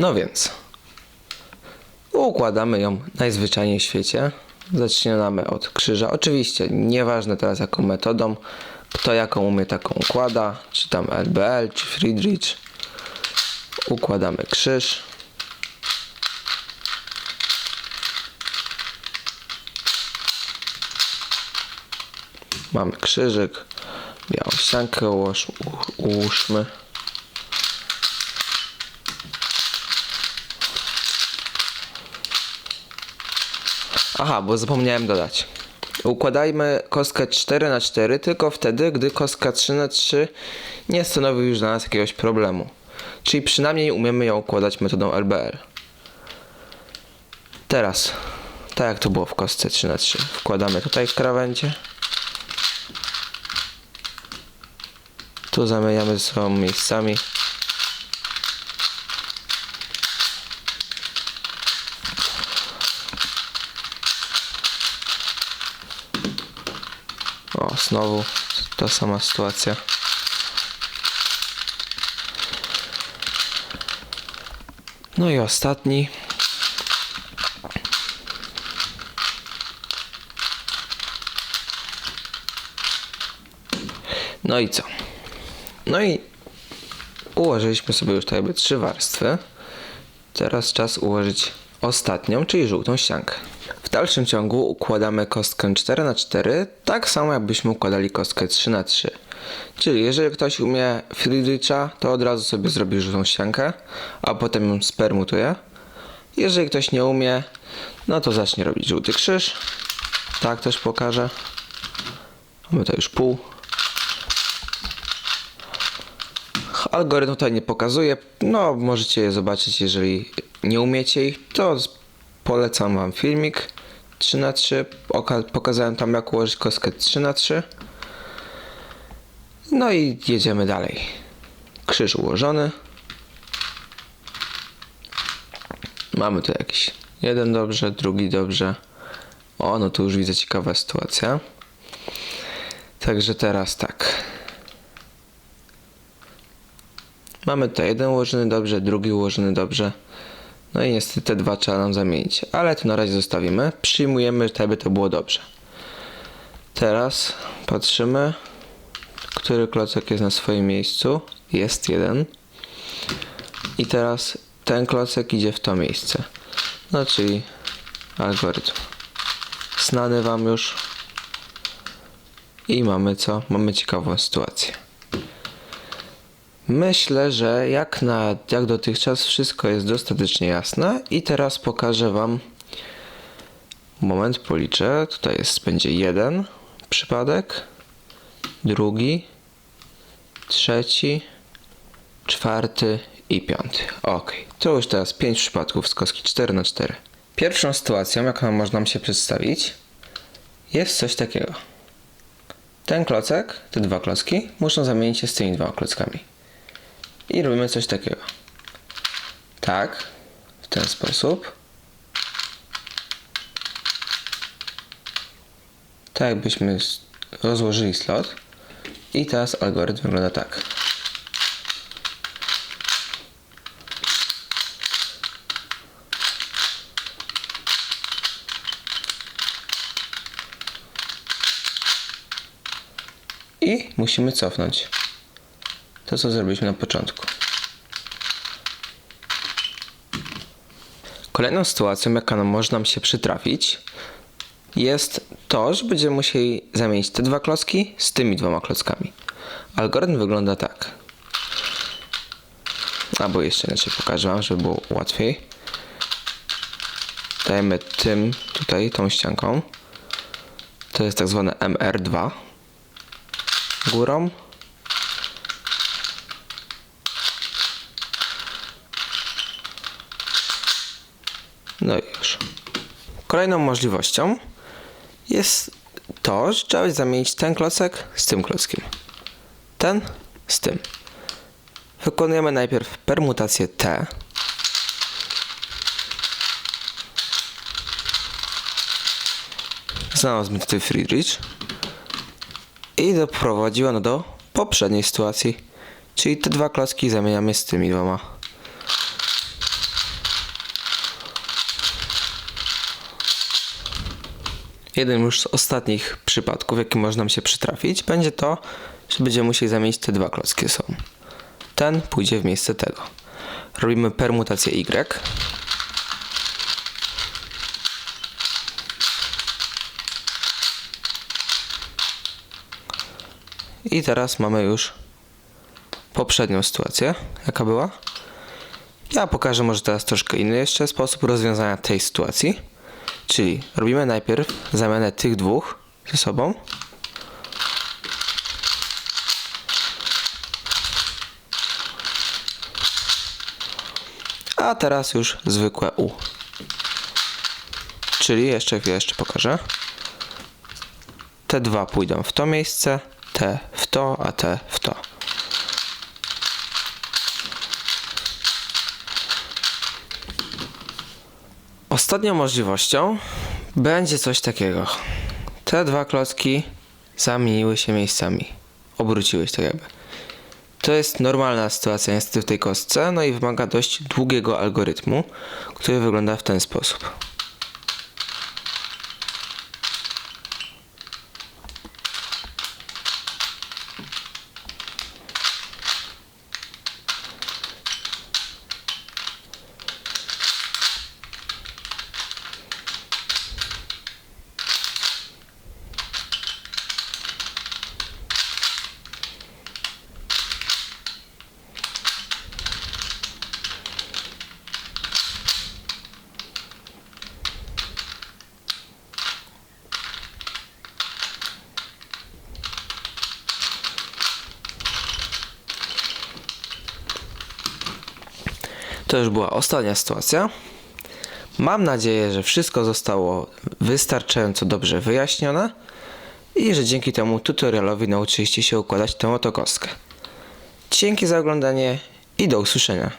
No więc układamy ją najzwyczajniej w świecie. Zaczynamy od krzyża. Oczywiście nieważne teraz jaką metodą, kto jaką umie taką układa, czy tam LBL, czy Friedrich. Układamy krzyż. Mamy krzyżyk, białą ściankę ułóż, ułóżmy. Aha, bo zapomniałem dodać. Układajmy kostkę 4 na 4 tylko wtedy, gdy kostka 3 na 3 nie stanowi już dla nas jakiegoś problemu. Czyli przynajmniej umiemy ją układać metodą LBL. Teraz, tak jak to było w kostce 3 na 3 wkładamy tutaj krawędzie. Tu zamieniamy ze sobą miejscami. Znowu ta sama sytuacja. No i ostatni. No i co? No i ułożyliśmy sobie już jakby trzy warstwy. Teraz czas ułożyć ostatnią, czyli żółtą ściankę. W dalszym ciągu układamy kostkę 4 na 4 tak samo jakbyśmy układali kostkę 3 na 3 Czyli jeżeli ktoś umie Friedricha, to od razu sobie zrobi żółtą ściankę, a potem ją spermutuje. Jeżeli ktoś nie umie, no to zacznie robić żółty krzyż. Tak też pokażę. Mamy to już pół. Algorytm tutaj nie pokazuje. No, możecie je zobaczyć, jeżeli nie umiecie ich, to polecam wam filmik 3 na 3 Oka- Pokazałem tam jak ułożyć kostkę 3 na 3 No i jedziemy dalej. Krzyż ułożony. Mamy tu jakiś jeden dobrze, drugi dobrze. O, no tu już widzę ciekawa sytuacja. Także teraz tak. Mamy tutaj jeden ułożony dobrze, drugi ułożony dobrze. No i niestety te dwa trzeba nam zamienić. Ale to na razie zostawimy. Przyjmujemy, że by to było dobrze. Teraz patrzymy, który klocek jest na swoim miejscu. Jest jeden. I teraz ten klocek idzie w to miejsce. No czyli algorytm. Znany wam już. I mamy co? Mamy ciekawą sytuację. Myślę, że jak, na, jak dotychczas wszystko jest dostatecznie jasne i teraz pokażę Wam moment policzę. Tutaj jest, będzie jeden przypadek, drugi, trzeci, czwarty i piąty. Ok, to już teraz pięć przypadków z kostki 4 na 4 Pierwszą sytuacją, jaką można nam się przedstawić, jest coś takiego. Ten klocek, te dwa klocki, muszą zamienić się z tymi dwoma klockami. I robimy coś takiego. Tak, w ten sposób. Tak jakbyśmy rozłożyli slot. I teraz algorytm wygląda tak. I musimy cofnąć to, co zrobiliśmy na początku. Kolejną sytuacją, jaka może nam się przytrafić, jest to, że będziemy musieli zamienić te dwa klocki z tymi dwoma klockami. Algorytm wygląda tak. Albo jeszcze inaczej pokażę wam, żeby było łatwiej. Dajemy tym tutaj, tą ścianką. To jest tak zwane MR2. Górą. No i już. Kolejną możliwością jest to, że trzeba zamienić ten klocek z tym klockiem. Ten z tym. Wykonujemy najpierw permutację T. Znalazłbym tutaj Friedrich. I doprowadziło ono do poprzedniej sytuacji. Czyli te dwa klocki zamieniamy z tymi dwoma. Jeden już z ostatnich przypadków, jaki może nam się przytrafić, będzie to, że będziemy musieli zamienić te dwa klocki sobą. Ten pójdzie w miejsce tego. Robimy permutację Y. I teraz mamy już poprzednią sytuację, jaka była. Ja pokażę może teraz troszkę inny jeszcze sposób rozwiązania tej sytuacji. Czyli robimy najpierw zamianę tych dwóch ze sobą. A teraz już zwykłe U. Czyli jeszcze jeszcze pokażę. Te dwa pójdą w to miejsce, te w to, a te w to. Ostatnią możliwością będzie coś takiego. Te dwa klocki zamieniły się miejscami. Obróciły się tak jakby. To jest normalna sytuacja niestety w tej kostce, no i wymaga dość długiego algorytmu, który wygląda w ten sposób. To już była ostatnia sytuacja. Mam nadzieję, że wszystko zostało wystarczająco dobrze wyjaśnione i że dzięki temu tutorialowi nauczyliście się układać tę oto kostkę. Dzięki za oglądanie i do usłyszenia.